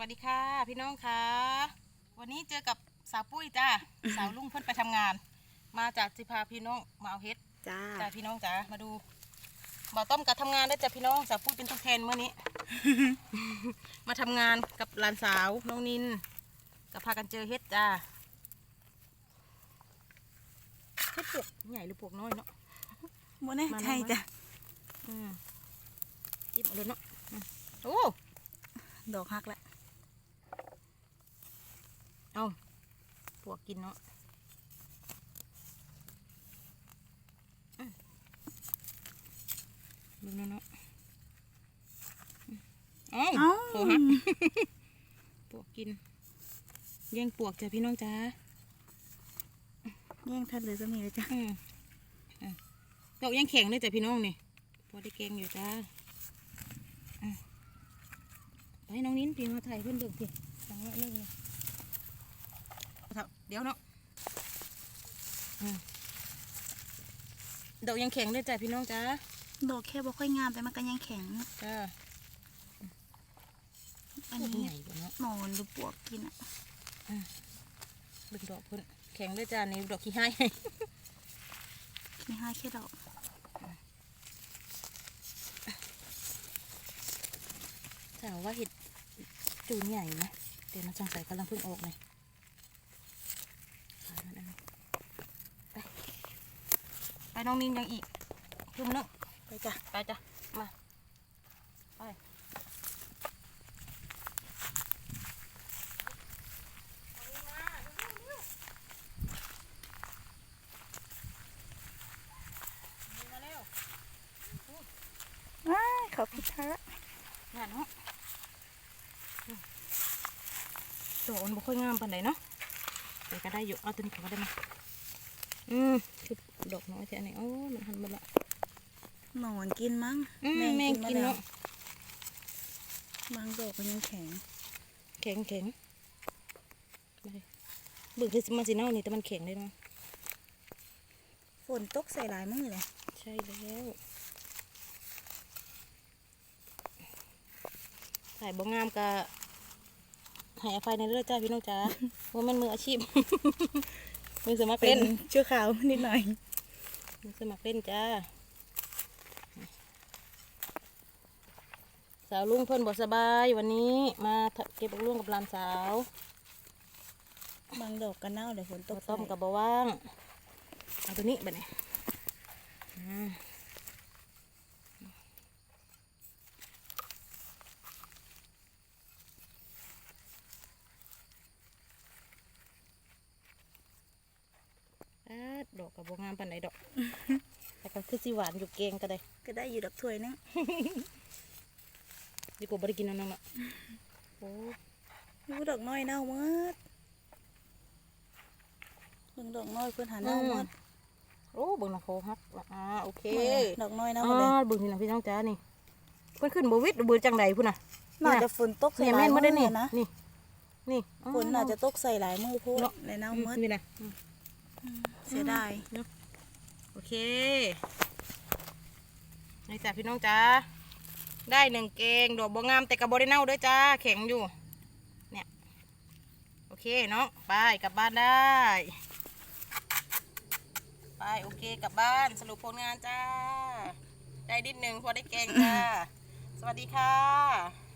วัสดีค่ะ พี่น้องค่ะ วันนี้เจอกับสาวปุ้ยจ้าสาวลุงเพิ่นไปทำงาน มาจากสิพาพี่น้องมาเอาเฮ็ดจ้าจ้าพี่น้องจ้ามาดูบ่าวต้อมกับทำงานได้อจ้ะพี่น้องสาวปุ้ยเป็นทุกแทนเมื่อนี้ มาทำงานกับหลานสาวน้องนินกับพากันเจอเฮ็ดจ้าเฮ็ดปวกใหญ่หรือปวกน้อยเนาะโมแน่มาใช่มาจ้ะ อืมจิบเอาเลยเนาะอืมโอ้ ดอกฮักละ เอาปวกกินเนาะอืมดูเนาะเนาะอืมเอ้าเอ้าโหฮักปวกกินแย่งปวกจ้ะพี่น้องจ้าแย่งทันเลยจะมีเลยจ้ะอืมอะดอกยังแข็งเลยจ้ะพี่น้องนี่พอได้แกงอยู่จ้าอะไปน้องนิ้นปีมาถ่ายเพื่อนเดึกสิสังเกตเรื่องเลย เดี๋ยวเนาะอืมดอกยังแข็งเลยจ้ะพี่น้องจ้าดอกแค่บ่ค่อยงามแต่มันก็ยังแข็ง จ้าอันดอกนี้ใหญ่กว่าเนาะหนอนหรือปวกกินอะดึงดอกเพิ่นแข็งเลยจ้านี่ดอกขี้ให้มีห้าแค่ดอกถามว่าเห็ดจูนใหญ่ไหมเดี๋ยวมันสงสัยกำลังเพิ่งออกเลยขายมันอันนี้ไปไป น้องนินยังอีกจุ่มนึงไปจ้ะไปจ้ะมาไปมาเร็วว้ายเขาพิทะงานเนาะอืมดอกมันบ่ค่อยงามปานใดเนาะแต่ก็ได้อยู่เอาตัวนี้ก่อนก็ได้มา อืมคือดอกน้อยแค่นี้โอ้มันหันหมดละหนอนกินมั้งอืมแมงกินมาแล้วเนาะบางดอกก็ยังแข็ง แข็งแข็งมาเลยเบึกคือมันสิเน่านี่แต่มันแข็งเลยเนาะฝนตกใส่หลายมือเลยใช่แล้วถ่ายบ่งามกะให้อภัยในเรื่องจ้าพี่น้องจ้าว่ามันมืออาชีพ มือสมัครเป็เล่นนชั่วขาวนิดหน่อย มือสมัครเล่นจ้า สาวลุงเพิ่นบ่สบายวันนี้มาเก็บบักลุงกับหลานสาวบางดอกก็เน่าเดี๋ยวฝนตต้กมต้มกับบ่ว่างเอาตัวนี้บัดนี้อ่าอาดดอ กกับบ่งามปานใดดอก แต่ก็คือสิหวานอยู่เกงก็ได้ ก็ได้อยู่ดอกถ้วยนึงดีกว่าบ่ได้กินน้ำๆอะโอ้ดูดอกน้อยเน่าหมดเบิ่งดอกน้อยเพื่อนหาเน่าหมดโอ้เบิ่งนะโคฮักอ่าโอเค ดอกน้อยเน่าอ่าหมดเลยเบิ่งนี่นะพี่น้องจ้านี่เพิ่นขึ้นบ่วิดเบิ่งจังใดพุ่นน่ะน่าจะฝนตกใส่เนี่ยหลาแม่ยนมืบ่ได้อนี่นะนี่นี่อ๋อฝนน่าจะตกใส่หลายมือพูดเนาะในเน่าอืมหมดนี่นะ เสียดายโอเคนี่จ้ะพี่น้องจ้าได้หนึ่งเกงดอกบ่งามแต่กระบ่ได้เน่าด้วยจ้าแข็งอยู่ เนี่ย โอเคเนาะไปกลับบ้านได้ไปโอเคกลับบ้านสรุปผลงานจ้า ได้นิดหนึ่งพอได้แกงจ้า สวัสดีค่ะ